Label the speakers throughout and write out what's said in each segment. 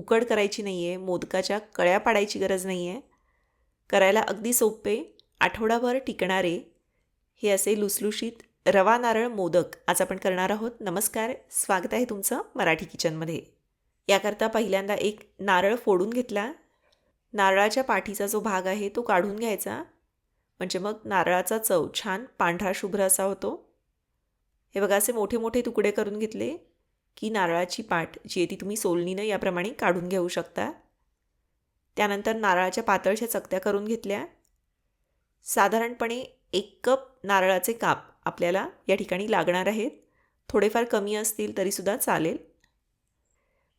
Speaker 1: उकड करायची नाही आहे मोदकाच्या कळ्या पाडायची गरज नाही आहे करायला अगदी सोपे आठवडाभर टिकणारे हे असे लुसलुशीत रवा नारळ मोदक आज आपण करणार आहोत. नमस्कार स्वागत आहे तुमचं मराठी किचनमध्ये. याकरता पहिल्यांदा एक नारळ फोडून घेतला. नारळाच्या पाठीचा जो भाग आहे तो काढून घ्यायचा. म्हणजे मग नारळाचा चव छान पांढरा शुभ्र असा होतो. हे बघा असे मोठे मोठे तुकडे करून घेतले. की नारळाची पाट जी आहे ती तुम्ही सोलणीनं याप्रमाणे काढून घेऊ शकता. त्यानंतर नारळाच्या पातळच्या चकत्या करून घेतल्या. साधारणपणे एक कप नारळाचे काप आपल्याला या ठिकाणी लागणार आहेत. थोडेफार कमी असतील तरीसुद्धा चालेल.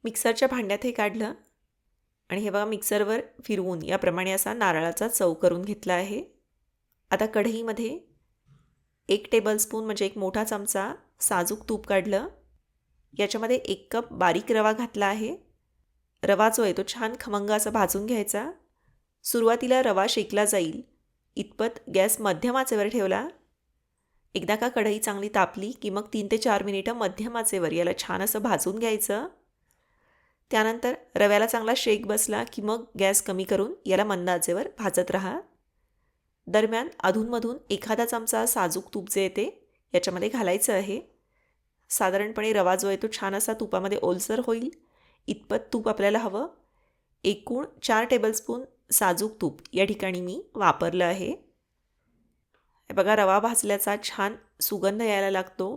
Speaker 1: मिक्सरच्या भांड्यात हे काढलं. आणि हे बघा मिक्सरवर फिरवून याप्रमाणे असा नारळाचा चव करून घेतला आहे. आता कढईमध्ये एक टेबलस्पून म्हणजे एक मोठा चमचा साजूक तूप काढलं. याच्यामध्ये एक कप बारीक रवा घातला आहे. रवा जो आहे तो छान खमंग असा भाजून घ्यायचा. सुरुवातीला रवा शेकला जाईल. इतपत गॅस मध्यम आचेवर ठेवला. एकदा का कढई चांगली तापली की मग तीन ते चार मिनिटं मध्यम आचेवर याला छान असं भाजून घ्यायचं. त्यानंतर रव्याला चांगला शेक बसला की मग गॅस कमी करून याला मंद आचेवर भाजत राहा. दरम्यान अधूनमधून एखादा चमचा साजूक तूप जे येते याच्यामध्ये घालायचं आहे. साधारणपणे रवा जो आहे तो छान असा तुपामध्ये ओलसर होईल. इतपत तूप आपल्याला हवं. एकूण चार टेबलस्पून साजूक तूप या ठिकाणी मी वापरलं आहे. हे बघा रवा भाजल्याचा छान सुगंध यायला लागतो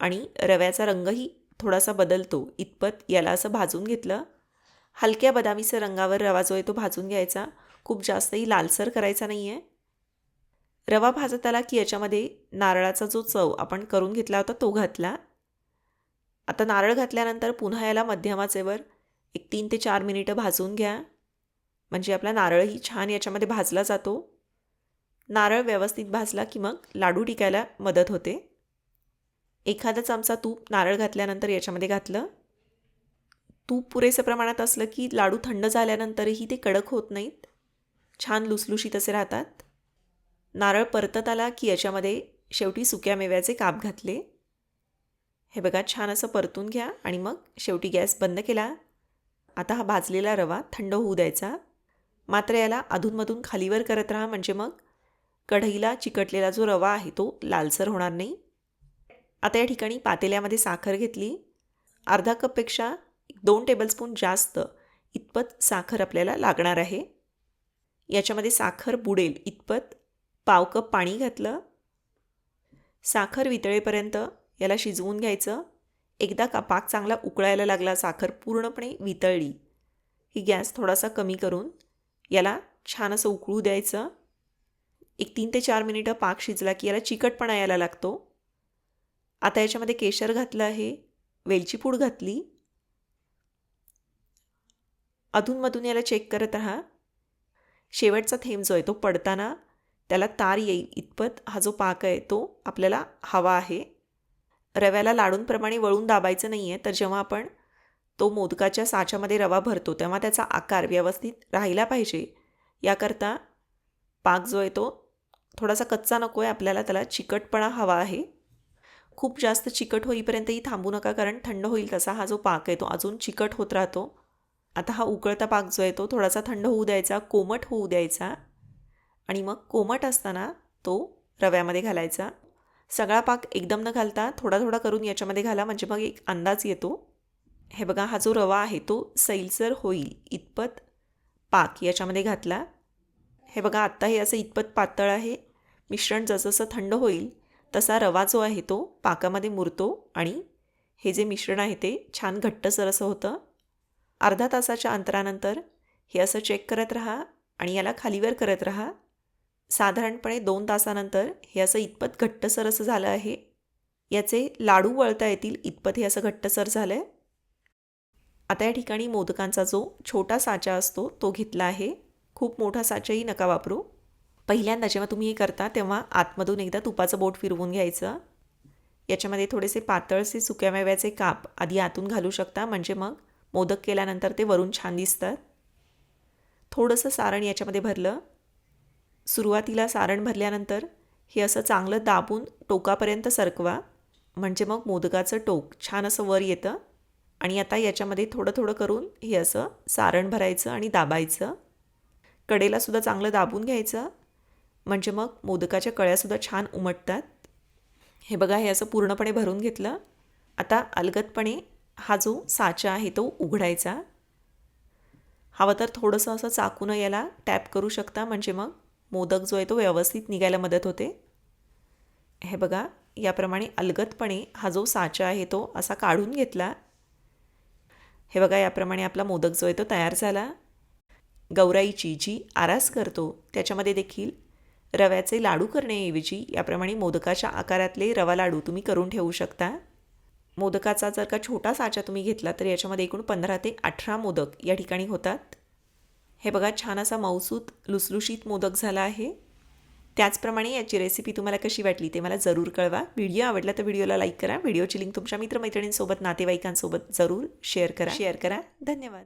Speaker 1: आणि रव्याचा रंगही थोडासा बदलतो. इतपत याला असं भाजून घेतलं. हलक्या बदामीचं रंगावर रवा जो आहे तो भाजून घ्यायचा. खूप जास्तही लालसर करायचा नाही आहे रवा भाजत आला की याच्यामध्ये नारळाचा जो चव आपण करून घेतला होता तो घातला. आता नारळ घातल्यानंतर पुन्हा याला मध्यमाचेवर एक तीन ते चार मिनिटं भाजून घ्या. म्हणजे आपला नारळही छान याच्यामध्ये भाजला जातो. नारळ व्यवस्थित भाजला की मग लाडू टिकायला मदत होते. एखादा चमचा तूप नारळ घातल्यानंतर याच्यामध्ये घातलं. तूप पुरेसं प्रमाणात असलं की लाडू थंड झाल्यानंतरही ते कडक होत नाहीत. छान लुसलुशीत असे राहतात. नारळ परतत आला की याच्यामध्ये शेवटी सुक्या मेव्याचे काप घातले. हे बघा छान असं परतून घ्या आणि मग शेवटी गॅस बंद केला. आता हा भाजलेला रवा थंड होऊ द्यायचा. मात्र याला अधूनमधून खालीवर करत राहा म्हणजे मग कढईला चिकटलेला जो रवा आहे तो लालसर होणार नाही. आता या ठिकाणी पातेल्यामध्ये साखर घेतली. अर्धा कपपेक्षा दोन टेबलस्पून जास्त इतपत साखर आपल्याला लागणार आहे. याच्यामध्ये साखर बुडेल इतपत. पाव कप पाणी घातलं. साखर वितळेपर्यंत याला शिजवून घ्यायचं. एकदा का पाक चांगला उकळायला लागला साखर पूर्णपणे वितळली. ही गॅस थोडासा कमी करून याला छान असं उकळू द्यायचं. एक तीन ते चार मिनिटं पाक शिजला की याला चिकटपणा यायला लागतो. आता याच्यामध्ये केशर घातलं आहे. वेलची पूड घातली. अधूनमधून याला चेक करत राहा. शेवटचा थेंब जो आहे तो पडताना त्याला तार येईल. इतपत हा जो पाक आहे तो आपल्याला हवा आहे. रव्याला लाडूंप्रमाणे वळून दाबायचं नाही आहे तर जेव्हा आपण तो मोदकाच्या साच्यामध्ये रवा भरतो तेव्हा त्याचा आकार व्यवस्थित राहिला पाहिजे. याकरता पाक जो आहे तो थोडासा कच्चा नको आहे आपल्याला त्याला चिकटपणा हवा आहे. खूप जास्त चिकट होईपर्यंतही थांबू नका कारण थंड होईल तसा हा जो पाक आहे तो अजून चिकट होत राहतो. आता हा उकळता पाक जो आहे तो थोडासा थंड होऊ द्यायचा कोमट होऊ द्यायचा आणि मग कोमट असताना तो रव्यामध्ये घालायचा. सगळा पाक एकदम न घालता थोडा थोडा करून याच्यामध्ये घाला म्हणजे मग एक अंदाज येतो. हे बघा हा जो रवा आहे तो सैलसर होईल. इतपत पाक याच्यामध्ये घातला. हे बघा आत्ता हे असं इतपत पातळ आहे. मिश्रण जसं थंड होईल तसा रवा जो आहे तो पाकामध्ये मुरतो आणि हे जे मिश्रण आहे ते छान घट्टसर असं होतं. अर्धा तासाच्या अंतरानंतर हे असं चेक करत राहा आणि याला खालीवर करत राहा. साधारणपणे दोन तासानंतर हे असं इतपत घट्टसर असं झालं आहे. याचे लाडू वळता येतील इतपत हे असं घट्टसर झालं आहे आता या ठिकाणी मोदकांचा जो छोटा साचा असतो तो घेतला आहे. खूप मोठा साचाही नका वापरू. पहिल्यांदा जेव्हा तुम्ही हे करता तेव्हा आतमधून एकदा तुपाचं बोट फिरवून घ्यायचं. याच्यामध्ये थोडेसे पातळसे सुक्या मेव्याचे काप आधी आतून घालू शकता म्हणजे मग मोदक केल्यानंतर ते वरून छान दिसतात. थोडंसं सारण याच्यामध्ये भरलं. सुरुवातीला सारण भरल्यानंतर हे असं चांगलं दाबून टोकापर्यंत सरकवा. म्हणजे मग मोदकाचं टोक छान असं वर येतं आणि आता याच्यामध्ये थोडं थोडं करून हे असं सारण भरायचं आणि दाबायचं. कडेलासुद्धा चांगलं दाबून घ्यायचं. म्हणजे मग मोदकाच्या कळ्यासुद्धा छान उमटतात. हे बघा हे असं पूर्णपणे भरून घेतलं. आता अलगदपणे हा जो साचा आहे तो उघडायचा. हवं तर थोडंसं असं चाकून याला टॅप करू शकता. म्हणजे मग मोदक जो आहे तो व्यवस्थित निघायला मदत होते. हे बघा याप्रमाणे अलगदपणे हा जो साचा आहे तो असा काढून घेतला. हे बघा याप्रमाणे आपला मोदक जो आहे तो तयार झाला. गौराईची जी आरास करतो त्याच्यामध्ये देखील रव्याचे लाडू करण्याऐवजी याप्रमाणे मोदकाच्या आकारातले रवा लाडू तुम्ही करून ठेवू शकता. मोदकाचा जर का छोटा साचा तुम्ही घेतला तर याच्यामध्ये एकूण पंधरा ते अठरा मोदक या ठिकाणी होतात. हे बघा छान असा मौसूत लुसलुशीत मोदक झाला आहे. त्याचप्रमाणे याची रेसिपी तुम्हाला कशी वाटली ते मला जरूर कळवा. व्हिडिओ आवडला तर व्हिडिओला लाईक करा. व्हिडिओची लिंक तुमच्या मित्रमैत्रिणींसोबत नातेवाईकांसोबत जरूर शेअर करा. शेअर करा. धन्यवाद.